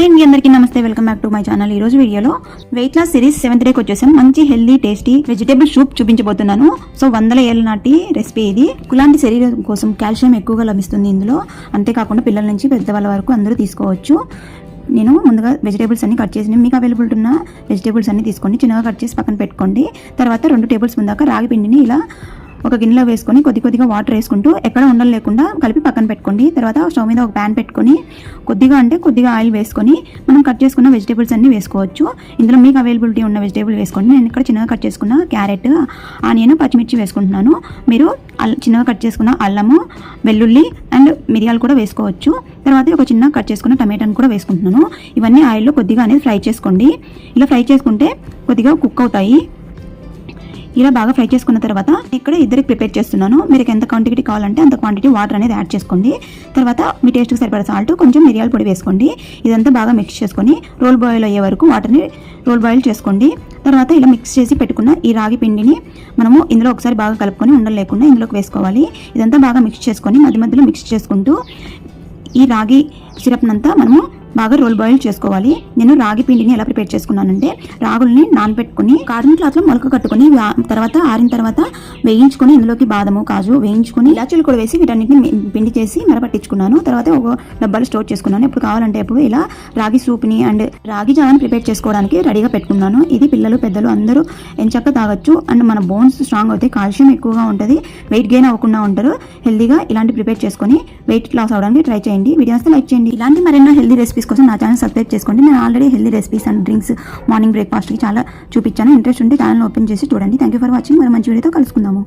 Hi అండి అందరికీ నమస్తే welcome back to my channel. ఈ రోజు వీడియోలో వెయిట్ లాస్ సిరీస్ సెవెంత్ డేకి వచ్చేసాం. మంచి హెల్దీ టేస్టీ వెజిటేబుల్ సూప్ చూపించబోతున్నాను. సో వందల ఏళ్ళ నాటి రెసిపీ ఇది. కులాంటి శరీరం కోసం కాల్షియం ఎక్కువగా లభిస్తుంది ఇందులో. అంతేకాకుండా పిల్లల నుంచి పెద్దవాళ్ళ వరకు అందరూ తీసుకోవచ్చు. నేను ముందుగా వెజిటేబుల్స్ అన్ని కట్ చేసి మీకు అవైలబుల్ ఉన్న వెజిటేబుల్స్ అన్ని తీసుకోండి చిన్నగా కట్ చేసి పక్కన పెట్టుకోండి. తర్వాత రెండు టేబుల్ స్పూన్ దాకా రాగి పిండిని ఇలా ఒక గిన్నెలో వేసుకొని కొద్ది కొద్దిగా వాటర్ వేసుకుంటూ ఎక్కడ ఉండలు లేకుండా కలిపి పక్కన పెట్టుకోండి. తర్వాత స్టవ్ మీద ఒక ప్యాన్ పెట్టుకొని కొద్దిగా అంటే కొద్దిగా ఆయిల్ వేసుకొని మనం కట్ చేసుకున్న వెజిటేబుల్స్ అన్ని వేసుకోవచ్చు. ఇందులో మీకు అవైలబిలిటీ ఉన్న వెజిటేబుల్ వేసుకోండి. నేను ఇక్కడ చిన్నగా కట్ చేసుకున్న క్యారెట్ ఆనియన్ పచ్చిమిర్చి వేసుకుంటున్నాను. మీరు అల్ చిన్నగా కట్ చేసుకున్న అల్లము వెల్లుల్లి అండ్ మిరియాలు కూడా వేసుకోవచ్చు. తర్వాత ఒక చిన్న కట్ చేసుకున్న టమాటాను కూడా వేసుకుంటున్నాను. ఇవన్నీ ఆయిల్లో కొద్దిగా అనేది ఫ్రై చేసుకోండి. ఇలా ఫ్రై చేసుకుంటే కొద్దిగా కుక్ అవుతాయి. ఇలా బాగా ఫ్రై చేసుకున్న తర్వాత ఇక్కడ ఇద్దరికి ప్రిపేర్ చేస్తున్నాను. మీరు ఎంత క్వాంటిటీ కావాలంటే అంత క్వాంటిటీ వాటర్ అనేది యాడ్ చేసుకోండి. తర్వాత మీ టేస్ట్కి సరిపడా సాల్ట్ కొంచెం మిరియాల పొడి వేసుకోండి. ఇదంతా బాగా మిక్స్ చేసుకొని రోల్ బాయిల్ అయ్యే వరకు వాటర్ని రోల్ బాయిల్ చేసుకోండి. తర్వాత ఇలా మిక్స్ చేసి పెట్టుకున్న ఈ రాగి పిండిని మనము ఇందులో ఒకసారి బాగా కలుపుకొని ఉండలు లేకుండా ఇందులోకి వేసుకోవాలి. ఇదంతా బాగా మిక్స్ చేసుకొని మధ్య మధ్యలో మిక్స్ చేసుకుంటూ ఈ రాగి సిరప్నంతా మనము బాగా రోల్ బాయిల్ చేసుకోవాలి. నేను రాగి పిండిని ఎలా ప్రిపేర్ చేసుకున్నానంటే రాగుల్ని నానబెట్టుకుని కాటన్ క్లాత్లో మొలక కట్టుకుని తర్వాత ఆరిన తర్వాత వేయించుకొని ఇందులోకి బాదము కాజు వేయించుకొని ఇలాచీలు కూడా వేసి వీటన్నిటిని పిండి చేసి మరపట్టించుకున్నాను తర్వాత ఒక డబ్బాలు స్టోర్ చేసుకున్నాను. ఎప్పుడు కావాలంటే ఎప్పుడు ఇలా రాగి సూప్ని అండ్ రాగి జావని ప్రిపేర్ చేసుకోవడానికి రెడీగా పెట్టుకున్నాను. ఇది పిల్లలు పెద్దలు అందరూ ఎంచక్క తాగొచ్చు. అండ్ మన బోన్స్ స్ట్రాంగ్ అవుతాయి. కాల్షియం ఎక్కువగా ఉంటుంది. వెయిట్ గెయిన్ అవ్వకుండా ఉంటారు. హెల్దీగా ఇలాంటి ప్రిపేర్ చేసుకొని వెయిట్ లాస్ అవడానికి ట్రై చేయండి. వీడియోస్ లైక్ చేయండి. ఇలాంటి మరెన్నో హెల్దీ రెసిపీస్ కోసం నా ఛానల్ సబ్స్క్రైబ్ చేసుకోండి. నేను already healthy recipes and drinks morning బ్రేక్ఫాస్ట్కి చాలా చూపించాను. ఇంట్రెస్ట్ ఉంటే ఛానల్ ఓపెన్ చేసి చూడండి. థ్యాంక్ యూ ఫర్ వాచింగ్ మరి మంచి వీడియోతో కలుసుకుందాము.